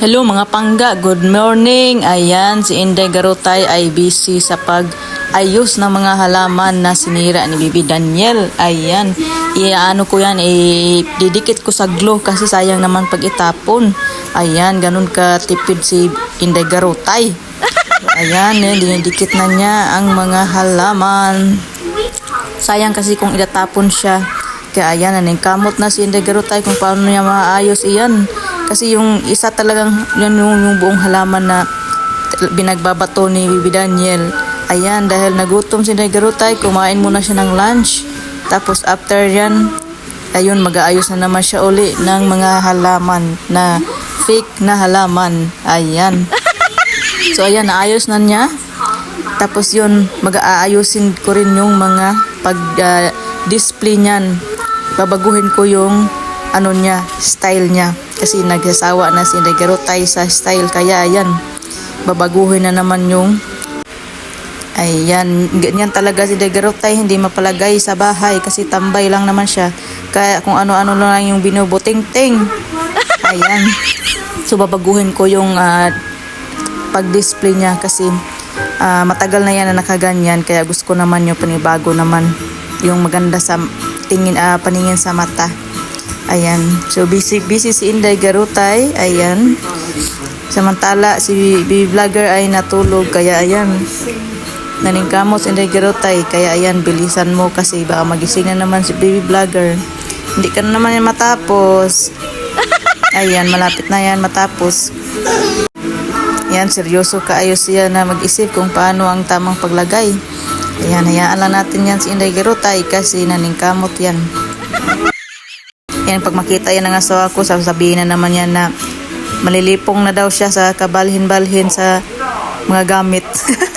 Hello mga pangga, good morning. Ayan, si Inday Garutay ay busy sa pag-ayos ng mga halaman na sinira ni Bibi Daniel. Ayan, iaano ko yan, didikit ko sa glue kasi sayang naman pag itapon. Ayan, ganun ka tipid si Inday Garutay. Ayan, eh, dinidikit na niya ang mga halaman. Sayang kasi kung itatapon siya. Kaya ayan, naning kamot na si Inday Garutay kung paano niya maayos iyan. Kasi yung isa talagang, yan yung, yung buong halaman na binagbabato ni Bibi Daniel. Ayan, dahil nagutom si Inday Garutay, kumain muna siya ng lunch. Tapos after yan, ayun, mag-aayos na naman siya uli ng mga halaman na fake na halaman. Ayan. So ayan, naayos na niya. Tapos yun, mag-aayusin ko rin yung mga pag-display niyan. Babaguhin ko yung ano niya, style niya. Kasi nagsasawa na si Negerotay sa style. Kaya ayan, babaguhin na naman yung Ayan, ganyan talaga si Negerotay, hindi mapalagay sa bahay kasi tambay lang naman siya. Kaya kung ano-ano lang yung binubuting-ting. Ayan. So babaguhin ko yung ah, pag-display niya kasi ah, matagal na yan na nakaganyan kaya gusto ko naman yung panibago naman yung maganda sa tingin ah, paningin sa mata ayan. So busy busy si Inday Garutay. Ayan. Samantala si baby vlogger ay natulog. Kaya ayan. Naningkamot si Inday Garutay. Kaya ayan bilisan mo kasi baka magising na naman si baby vlogger. Hindi ka na naman yan matapos. Ayan malapit na yan matapos. Yan, seryoso kaayos siya na mag-isip kung paano ang tamang paglagay. Ayan, hayaan lang natin yan si Inday Garutay kasi naningkamot yan. Yan, pag makita yan ng asawa ko, sasabihin na naman yan na malilipong na daw siya sa kabalhin-balhin sa mga gamit.